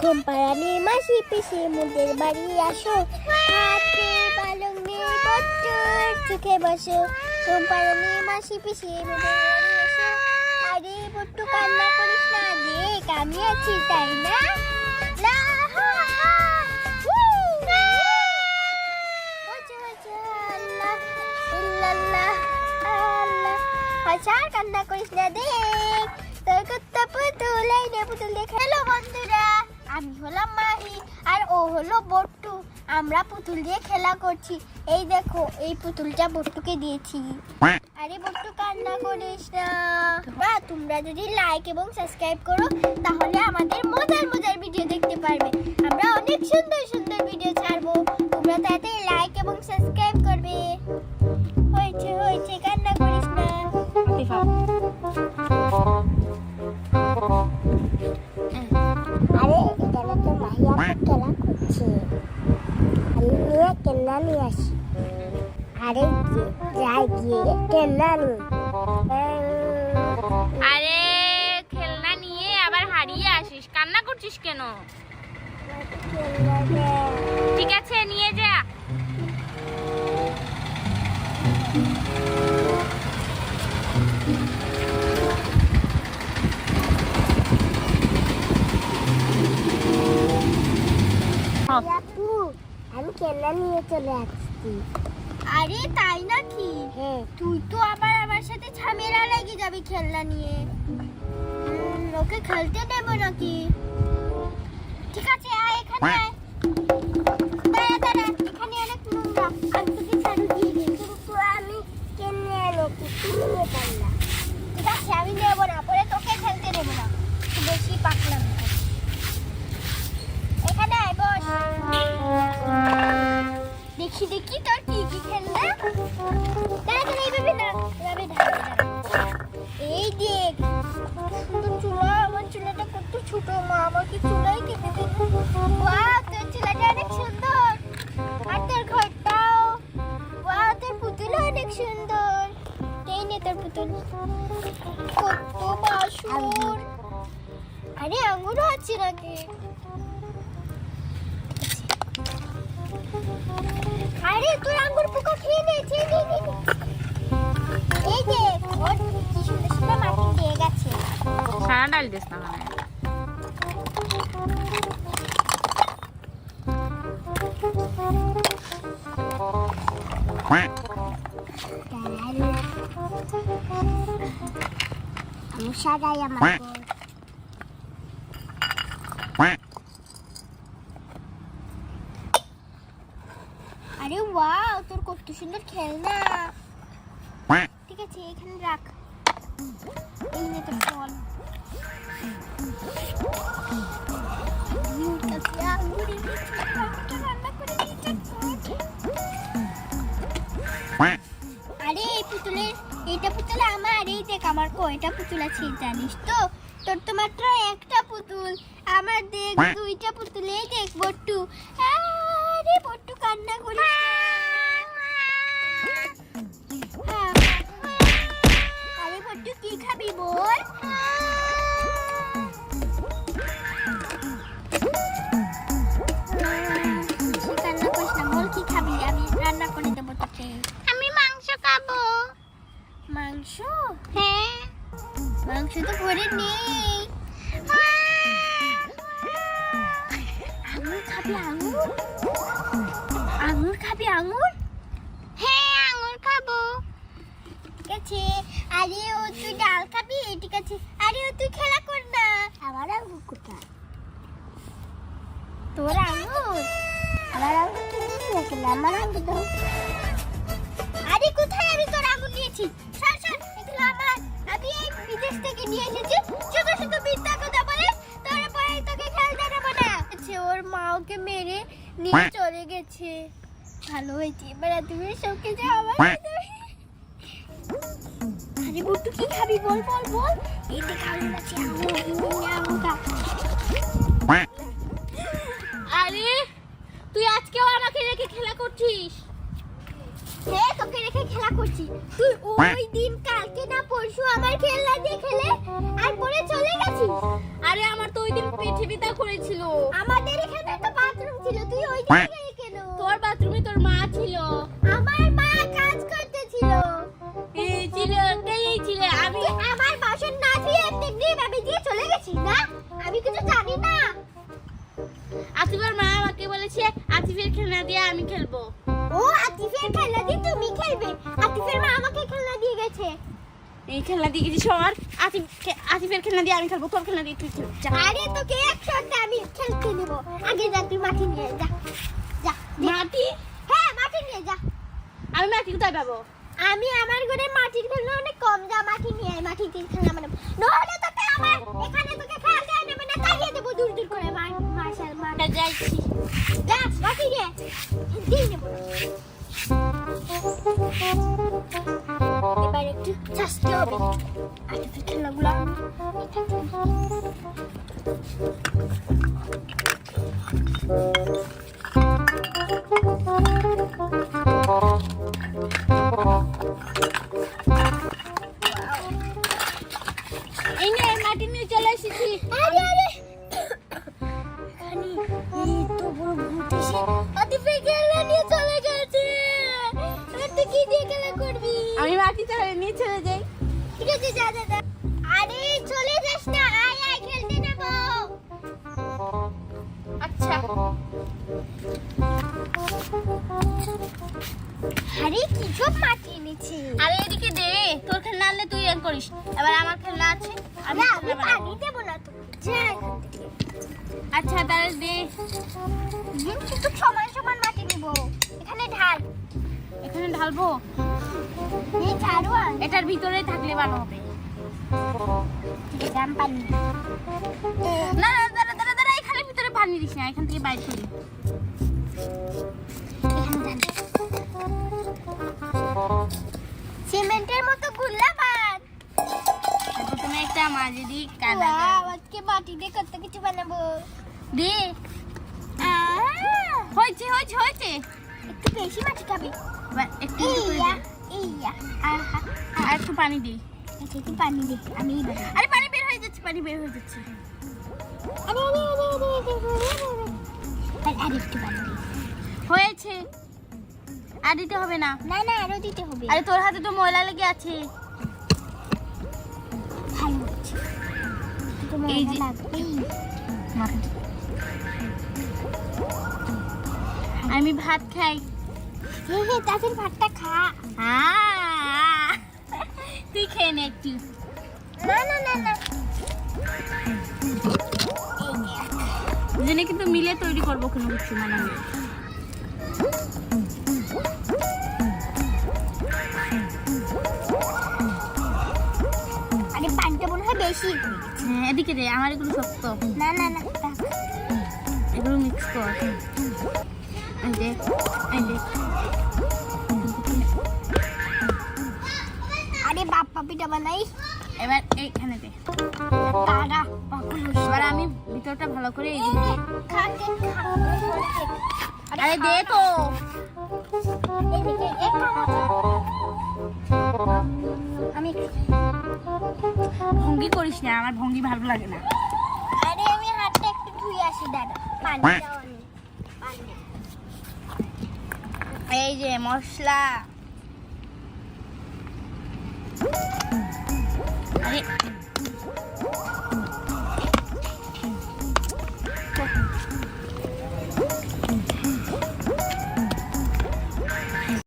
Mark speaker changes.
Speaker 1: ঘুমপাড়ানির মাসি, পিসি মুদের বাড়ি আসো। হাতে পালং নিয়ে বট্টুর চোখে বসো। ঘুমপাড়ানির মাসি, পিসি মুদের বাড়ি আসো। আরে বট্টু কান্না করিস না। দেখ, আমি আছি, তাই না? পুতুল দিয়ে খেলা করছি। এই দেখো এই পুতুলটা বট্টুকে দিয়েছি। আরে বট্টু কান্না করিস না। বা তোমরা যদি লাইক এবং সাবস্ক্রাইব করো তাহলে আমাদের মজার মজার ভিডিও দেখতে পারবে। আমরা অনেক সুন্দর সুন্দর ভিডিও ছাড়বো। তোমরা তাতে লাইক এবং সাবস্ক্রাইব করবে। নিয়ে আসি। আরে যাই গিয়ে কেনা নি
Speaker 2: আরে, খেলনা নিয়ে আবার হারিয়ে আসিস। কান্না করছিস কেন? ঠিক আছে, নিয়ে যা।
Speaker 1: আমি নিয়ে চলে আসছি। আরে তাই নাকি? হ্যাঁ। তুই তো আবার আমার সাথে ঝামেলা লেগে যাবি খেলনা নিয়ে। ওকে খেলতে দেবো নাকি? ঠিক আছে আয় এখানে ছোট মা আমাকে চুলাই কেটে দিল। ওয়াও, তোর চুলাটা অনেক সুন্দর। আর তোর ঘরটাও। ওয়াও, তোর পুতুল অনেক সুন্দর। এই নে তোর পুতুল। কত বাসুর। আরে, আঙুরও আছে নাকি? আরে, তোর আঙ্গুর পোকা খেয়ে নিয়েছে। এই যে ওর কি সুন্দর সুন্দর মাটি দিয়ে গেছে।
Speaker 2: সারা ডাল দিস না মানে
Speaker 1: আমি সাদাই আমার আরে ওয়াও তোর কত সুন্দর খেলনা। ঠিক আছে এখানে রাখ। এই নে তোর এইটা পুতুল আমার এই দেখ আমার কয়টা পুতুল আছে জানিস তো? তোর তো মাত্র একটা পুতুল। আমার দেখ দুইটা পুতুল এই দেখ বট্টু। আরে বট্টু কান্না করিস। আরে বট্টু কি খাবি বল? খাবি আঙুর? আঙুর খাবি আঙুর?
Speaker 2: হ্যাঁ আঙুর খাব।
Speaker 1: ঠিক আছে। আরে ও তুই ডাল খাবি? ঠিক আছে। আরে ও তুই খেলা কর না। আমার আঙুর কোথায়? তোর আঙুর? আমার আঙুর তো নিয়ে গেল আমার আঙুর দাও। আরে কোথায় আমি তোর আঙুর নিয়েছি? সর সর এগুলো আমার। আমি এই বিদেশ থেকে নিয়ে এসেছি। শুধু শুধু মিথ্যা কথা আচ্ছা ওর মা ওকে মেরে নিয়ে চলে গেছে। ভালো হয়েছে এবার তুমি সবকে যা আমার আরে কি খাবি বল বল বল। এতে
Speaker 2: আরে তুই আজকেও আমাকে রেখে খেলা করছিস?
Speaker 1: হে তোকে রেখে খেলা করছি তুই ওই দিন কালকে না পরশু আমার খেলনা দিয়ে খেলে আর পরে চলে গেছিস?
Speaker 2: আরে আমার তো ওই দিন পৃথিবীটা করেছিল।
Speaker 1: আমাদের এখানে তো বাথরুম ছিল তুই ওই দিন গেলি কেন?
Speaker 2: তোর বাথরুমে তোর মা ছিল। এই খেলনা দিয়ে গেছিস আমার আতিফ আতিফের খেলনা দিয়ে আমি খেলব তোর খেলনা দিয়ে তুই খেলবি
Speaker 1: আরে তোকে একসাথে আমি খেলতে নেব আগে যা তুই মাটি নিয়ে যা। যা।
Speaker 2: মাটি?
Speaker 1: হ্যাঁ মাটি নিয়ে যা।
Speaker 2: আমি মাটি কোথায় পাবো?
Speaker 1: আমি আমার ঘরে মাটির খেলনা অনেক কম যা মাটি নিয়ে আয় মাটি দিয়ে খেলনা বানাবো। এসে আতিফের নিয়ে চলে গেছে। এবার তুই কি দিয়ে খেলা করবি?
Speaker 2: আমি মাটি চলে নিয়ে চলে যাই।
Speaker 1: ঠিক আছে যা যা আরে চলে যাস না। আয় আয় খেলতে নেব।
Speaker 2: আচ্ছা।
Speaker 1: আরে কি সব মাটি এনেছি?
Speaker 2: আরে এদিকে দে। তোর খেলনা আনলে তুই করিস। এবার আমার খেলনা আছে। আমি।
Speaker 1: পানি দেবো না তো যা
Speaker 2: আচ্ছা তাহলে দে।
Speaker 1: কিন্তু সমান সমান মাটি নিব। এখানে ঢাল।
Speaker 2: এখানে ঢালবো?
Speaker 1: এই ঝাড়ু
Speaker 2: এটার ভিতরে থাকলে ভালো হবে।
Speaker 1: দাম পানি
Speaker 2: না না দাঁড়া দাঁড়া দাঁড়া এখানে ভিতরে পানি দিস না এখান থেকে বাইর করি।
Speaker 1: সিমেন্টের মতো গুল্লা বান
Speaker 2: প্রথমে একটা মাঝে দিই কাদা
Speaker 1: আজকে মাটি দিয়ে কত কিছু বানাবো।
Speaker 2: দে। হয়েছে হয়েছে হয়েছে।
Speaker 1: একটু বেশি মাটি খাবে।
Speaker 2: একটু আর একটু পানি দিই
Speaker 1: আচ্ছা একটু পানি দে আমি
Speaker 2: আরে পানি বের হয়ে যাচ্ছে পানি বের হয়ে যাচ্ছে।
Speaker 1: আরে আরে আরে আরে আরে, আরে, আরে, আরে। আর। একটু পানি দে।
Speaker 2: হয়েছে। আর দিতে হবে না।
Speaker 1: না না আরও দিতে হবে।
Speaker 2: আরে তোর হাতে তো ময়লা লেগে আছে। এই যে- আমি ভাত খাই।
Speaker 1: তাদের ভাতটা খা!
Speaker 2: তুই খেয়ে নে একটু।
Speaker 1: না না না না।
Speaker 2: দুজনে কিন্তু মিলে তৈরি করব কোনো কিছু মানে আমি।
Speaker 1: আরে পানিটা মনে হয় বেশি।
Speaker 2: হ্যাঁ এদিকে দে আমার এগুলো শক্ত।
Speaker 1: না না না
Speaker 2: এগুলো মিক্স কর।
Speaker 1: আরে বানাই।
Speaker 2: এবার এইখানে দে।
Speaker 1: তারা
Speaker 2: এবার আমি ভিতরটা ভালো করে আরে দে তো।
Speaker 1: আমি
Speaker 2: ভঙ্গি করিস না আমার ভঙ্গি ভালো লাগে না।
Speaker 1: আরে আমি হাতটা একটু ধুয়ে আসি দাদা পানি
Speaker 2: এই যে মশলা।